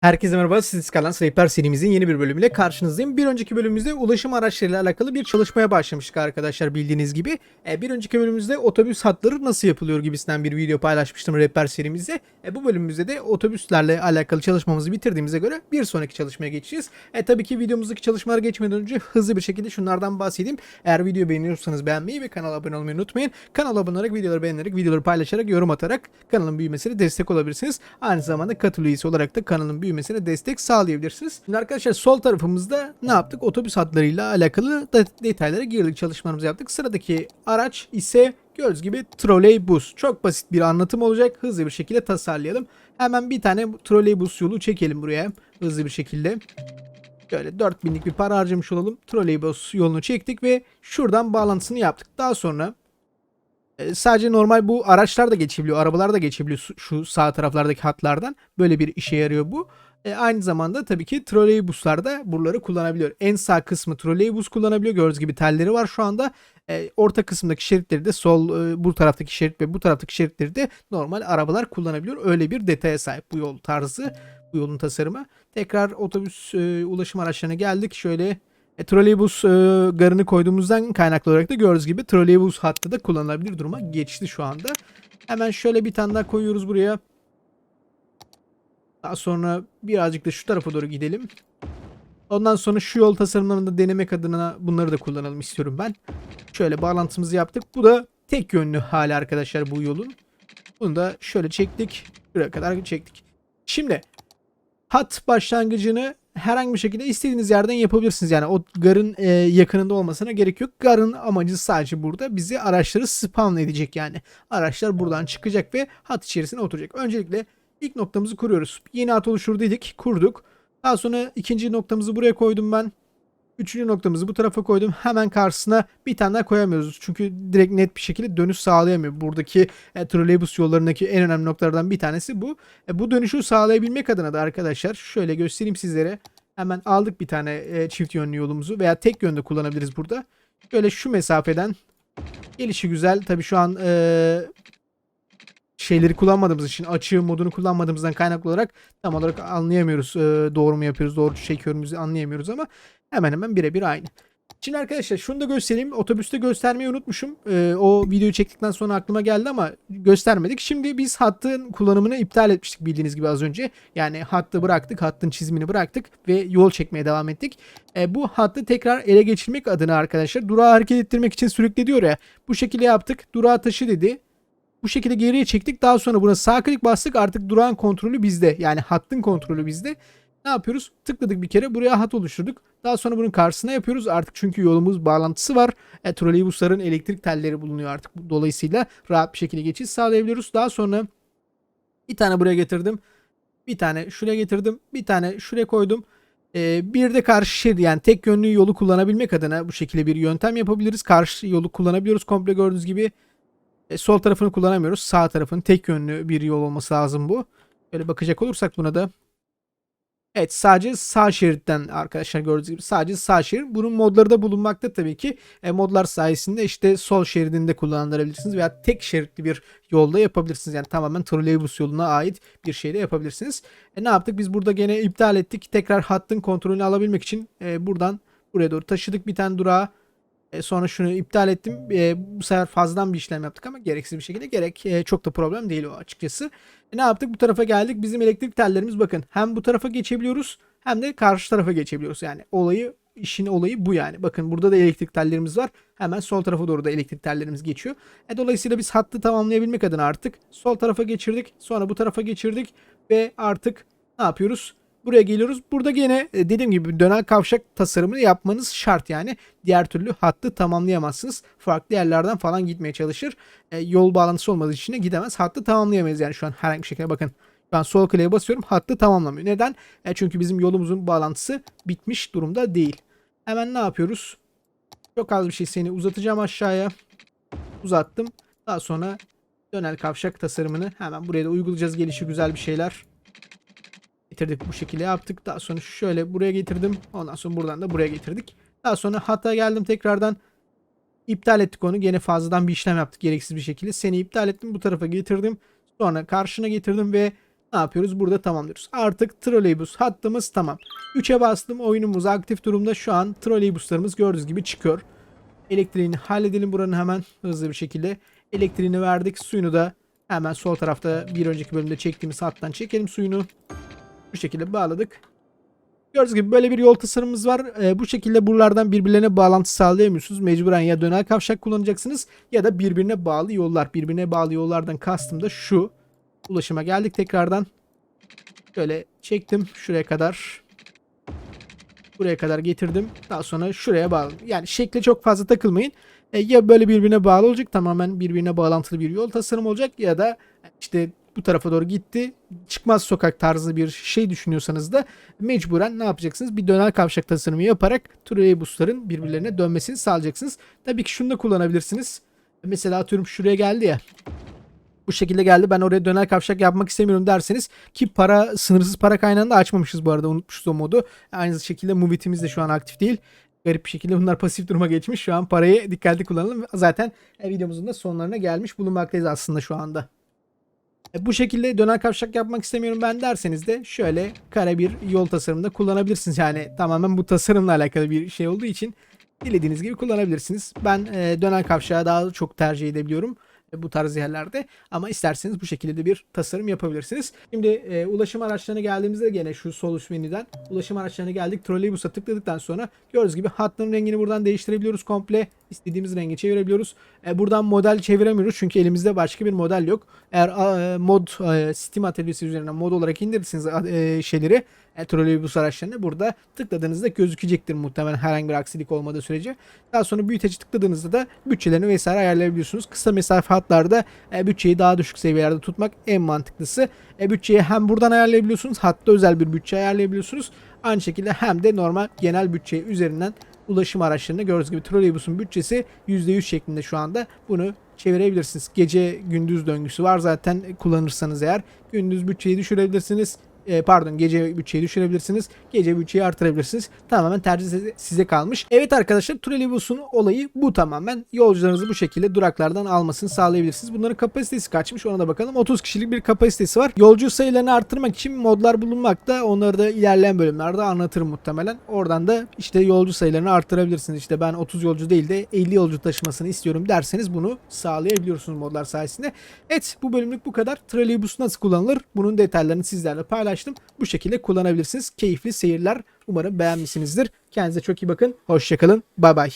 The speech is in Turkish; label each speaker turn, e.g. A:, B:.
A: Herkese merhaba, siz kalan Sniper serimizin yeni bir bölümüyle karşınızdayım. Bir önceki bölümümüzde ulaşım araçlarıyla alakalı bir çalışmaya başlamıştık arkadaşlar bildiğiniz gibi. E, bir önceki bölümümüzde otobüs hatları nasıl yapılıyor gibisinden bir video paylaşmıştım Rehber serimizde. E, bu bölümümüzde de otobüslerle alakalı çalışmamızı bitirdiğimize göre bir sonraki çalışmaya geçeceğiz. E, tabii ki videomuzdaki çalışmalara geçmeden önce hızlı bir şekilde şunlardan bahsedeyim. Eğer videoyu beğeniyorsanız beğenmeyi ve kanala abone olmayı unutmayın. Kanala abone olarak, videoları beğenerek, videoları paylaşarak, yorum atarak kanalın büyümesine destek olabilirsiniz. Aynı zamanda katıl üyesi olarak da kanalın büyümesine destek sağlayabilirsiniz. Şimdi arkadaşlar sol tarafımızda ne yaptık? Otobüs hatlarıyla alakalı detaylara girdik, çalışmalarımızı yaptık. Sıradaki araç ise gördüğünüz gibi troleybus. Çok basit bir anlatım olacak. Hızlı bir şekilde tasarlayalım. Hemen bir tane troleybus yolu çekelim buraya. Hızlı bir şekilde. Böyle 4000'lik bir para harcamış olalım. Troleybus yolunu çektik ve şuradan bağlantısını yaptık. Daha sonra sadece normal bu araçlar da geçebiliyor. Arabalar da geçebiliyor şu- şu sağ taraflardaki hatlardan. Böyle bir işe yarıyor bu. E, aynı zamanda tabii ki troleybuslar da buraları kullanabiliyor. En sağ kısmı troleybus kullanabiliyor. Gördüğünüz gibi telleri var şu anda. E, orta kısımdaki şeritleri de sol e, bu taraftaki şerit ve bu taraftaki şeritleri de normal arabalar kullanabiliyor. Öyle bir detaya sahip bu yol tarzı, bu yolun tasarımı. Tekrar otobüs e, ulaşım araçlarına geldik. Şöyle e, troleybus e, garını koyduğumuzdan kaynaklı olarak da gördüğünüz gibi troleybus hattı da kullanılabilir duruma geçti şu anda. Hemen şöyle bir tane daha koyuyoruz buraya. Daha sonra birazcık da şu tarafa doğru gidelim. Ondan sonra şu yol tasarımlarını da denemek adına bunları da kullanalım istiyorum ben. Şöyle bağlantımızı yaptık. Bu da tek yönlü hali arkadaşlar bu yolun. Bunu da şöyle çektik. Buraya kadar çektik. Şimdi hat başlangıcını herhangi bir şekilde istediğiniz yerden yapabilirsiniz. Yani o garın e, yakınında olmasına gerek yok. Garın amacı sadece burada bizi araçları spawn edecek yani. Araçlar buradan çıkacak ve hat içerisine oturacak. Öncelikle ilk noktamızı kuruyoruz. Yeni hat oluştur dedik. Kurduk. Daha sonra ikinci noktamızı buraya koydum ben. Üçüncü noktamızı bu tarafa koydum. Hemen karşısına bir tane daha koyamıyoruz. Çünkü direkt net bir şekilde dönüş sağlayamıyor. Buradaki e, troleybus yollarındaki en önemli noktalardan bir tanesi bu. E, bu dönüşü sağlayabilmek adına da arkadaşlar şöyle göstereyim sizlere. Hemen aldık bir tane e, çift yönlü yolumuzu veya tek yönde kullanabiliriz burada. Şöyle şu mesafeden gelişi güzel. Tabii şu an e, şeyleri kullanmadığımız için açığı modunu kullanmadığımızdan kaynaklı olarak tam olarak anlayamıyoruz. e, doğru mu yapıyoruz, doğru çekiyoruz anlayamıyoruz ama hemen hemen birebir aynı. Şimdi arkadaşlar şunu da göstereyim. Otobüste göstermeyi unutmuşum. Ee, o videoyu çektikten sonra aklıma geldi ama göstermedik. Şimdi biz hattın kullanımını iptal etmiştik bildiğiniz gibi az önce. Yani hattı bıraktık, hattın çizimini bıraktık ve yol çekmeye devam ettik. Ee, bu hattı tekrar ele geçirmek adına arkadaşlar durağı hareket ettirmek için sürükle diyor ya. Bu şekilde yaptık. Durağı taşı dedi. Bu şekilde geriye çektik. Daha sonra buna sağ klik bastık. Artık durağın kontrolü bizde. Yani hattın kontrolü bizde. Ne yapıyoruz? Tıkladık bir kere. Buraya hat oluşturduk. Daha sonra bunun karşısına yapıyoruz. Artık çünkü yolumuz bağlantısı var. E, troleybusların elektrik telleri bulunuyor artık. Dolayısıyla rahat bir şekilde geçiş sağlayabiliyoruz. Daha sonra bir tane buraya getirdim. Bir tane şuraya getirdim. Bir tane şuraya koydum. E, bir de karşı şerit yani tek yönlü yolu kullanabilmek adına bu şekilde bir yöntem yapabiliriz. Karşı yolu kullanabiliyoruz komple gördüğünüz gibi. E, sol tarafını kullanamıyoruz. Sağ tarafın tek yönlü bir yol olması lazım bu. Böyle bakacak olursak buna da. Evet sadece sağ şeritten arkadaşlar gördüğünüz gibi sadece sağ şerit. Bunun modları da bulunmakta tabii ki. E, modlar sayesinde işte sol şeridinde kullandırabilirsiniz veya tek şeritli bir yolda yapabilirsiniz. Yani tamamen troleybus yoluna ait bir şey de yapabilirsiniz. E, ne yaptık? Biz burada gene iptal ettik. Tekrar hattın kontrolünü alabilmek için e, buradan buraya doğru taşıdık bir tane durağı. E, sonra şunu iptal ettim. E, bu sefer fazladan bir işlem yaptık ama gereksiz bir şekilde gerek e, çok da problem değil o açıkçası. E, ne yaptık? Bu tarafa geldik. Bizim elektrik tellerimiz bakın hem bu tarafa geçebiliyoruz hem de karşı tarafa geçebiliyoruz. Yani olayı işin olayı bu yani. Bakın burada da elektrik tellerimiz var. Hemen sol tarafa doğru da elektrik tellerimiz geçiyor. E, dolayısıyla biz hattı tamamlayabilmek adına artık sol tarafa geçirdik. Sonra bu tarafa geçirdik ve artık ne yapıyoruz? Buraya geliyoruz. Burada gene e, dediğim gibi dönen kavşak tasarımını yapmanız şart yani. Diğer türlü hattı tamamlayamazsınız. Farklı yerlerden falan gitmeye çalışır. E, yol bağlantısı olmadığı için de gidemez. Hattı tamamlayamayız yani şu an herhangi bir şekilde bakın. Ben sol kliğe basıyorum. Hattı tamamlamıyor. Neden? E, çünkü bizim yolumuzun bağlantısı bitmiş durumda değil. Hemen ne yapıyoruz? Çok az bir şey seni uzatacağım aşağıya. Uzattım. Daha sonra dönel kavşak tasarımını hemen buraya da uygulayacağız. Gelişi güzel bir şeyler getirdik bu şekilde yaptık. Daha sonra şöyle buraya getirdim. Ondan sonra buradan da buraya getirdik. Daha sonra hata geldim tekrardan. İptal ettik onu. Gene fazladan bir işlem yaptık gereksiz bir şekilde. Seni iptal ettim. Bu tarafa getirdim. Sonra karşına getirdim ve ne yapıyoruz? Burada tamamlıyoruz. Artık troleybus hattımız tamam. 3'e bastım. Oyunumuz aktif durumda. Şu an troleybuslarımız gördüğünüz gibi çıkıyor. Elektriğini halledelim buranın hemen hızlı bir şekilde. Elektriğini verdik. Suyunu da hemen sol tarafta bir önceki bölümde çektiğimiz hattan çekelim suyunu. Bu şekilde bağladık. Gördüğünüz gibi böyle bir yol tasarımımız var. Ee, bu şekilde buralardan birbirlerine bağlantı sağlayamıyorsunuz. Mecburen ya dönel kavşak kullanacaksınız ya da birbirine bağlı yollar. Birbirine bağlı yollardan kastım da şu. Ulaşıma geldik tekrardan. Şöyle çektim şuraya kadar. Buraya kadar getirdim. Daha sonra şuraya bağladım. Yani şekle çok fazla takılmayın. E, ya böyle birbirine bağlı olacak tamamen birbirine bağlantılı bir yol tasarımı olacak ya da işte bu tarafa doğru gitti. Çıkmaz sokak tarzı bir şey düşünüyorsanız da mecburen ne yapacaksınız? Bir dönel kavşak tasarımı yaparak troleybusların birbirlerine dönmesini sağlayacaksınız. Tabii ki şunu da kullanabilirsiniz. Mesela atıyorum şuraya geldi ya. Bu şekilde geldi. Ben oraya dönel kavşak yapmak istemiyorum derseniz ki para sınırsız para kaynağını da açmamışız bu arada. Unutmuşuz o modu. Aynı şekilde Movit'imiz de şu an aktif değil. Garip bir şekilde bunlar pasif duruma geçmiş. Şu an parayı dikkatli kullanalım. Zaten e, videomuzun da sonlarına gelmiş bulunmaktayız aslında şu anda. E, Bu şekilde döner kavşak yapmak istemiyorum ben derseniz de şöyle kare bir yol tasarımında kullanabilirsiniz. Yani tamamen bu tasarımla alakalı bir şey olduğu için dilediğiniz gibi kullanabilirsiniz. Ben e, döner kavşağı daha çok tercih edebiliyorum e, bu tarz yerlerde ama isterseniz bu şekilde de bir tasarım yapabilirsiniz. Şimdi e, ulaşım araçlarına geldiğimizde gene şu sol üst menüden ulaşım araçlarına geldik. Trolleybus'a tıkladıktan sonra gördüğünüz gibi hattın rengini buradan değiştirebiliyoruz komple. İstediğimiz rengi çevirebiliyoruz. E, buradan model çeviremiyoruz çünkü elimizde başka bir model yok. Eğer e, mod e, Steam atölyesi üzerinden mod olarak indirirsiniz e, şeyleri e, troleybus araçlarını burada tıkladığınızda gözükecektir muhtemelen herhangi bir aksilik olmadığı sürece. Daha sonra büyüteci tıkladığınızda da bütçelerini vesaire ayarlayabiliyorsunuz. Kısa mesafe hatlarda e, bütçeyi daha düşük seviyelerde tutmak en mantıklısı. E, bütçeyi hem buradan ayarlayabiliyorsunuz hatta özel bir bütçe ayarlayabiliyorsunuz. Aynı şekilde hem de normal genel bütçe üzerinden ulaşım araçlarını gördüğünüz gibi troleybusun bütçesi %100 şeklinde şu anda bunu çevirebilirsiniz. Gece gündüz döngüsü var zaten kullanırsanız eğer gündüz bütçeyi düşürebilirsiniz. E, pardon gece bütçeyi düşürebilirsiniz. Gece bütçeyi artırabilirsiniz. Tamamen tercih size, kalmış. Evet arkadaşlar troleybusun olayı bu tamamen. Yolcularınızı bu şekilde duraklardan almasını sağlayabilirsiniz. Bunların kapasitesi kaçmış ona da bakalım. 30 kişilik bir kapasitesi var. Yolcu sayılarını arttırmak için modlar bulunmakta. Onları da ilerleyen bölümlerde anlatırım muhtemelen. Oradan da işte yolcu sayılarını arttırabilirsiniz. İşte ben 30 yolcu değil de 50 yolcu taşımasını istiyorum derseniz bunu sağlayabiliyorsunuz modlar sayesinde. Evet bu bölümlük bu kadar. Troleybus nasıl kullanılır? Bunun detaylarını sizlerle paylaştım. Bu şekilde kullanabilirsiniz. Keyifli seyirler. Umarım beğenmişsinizdir. Kendinize çok iyi bakın. Hoşçakalın. Bay bay.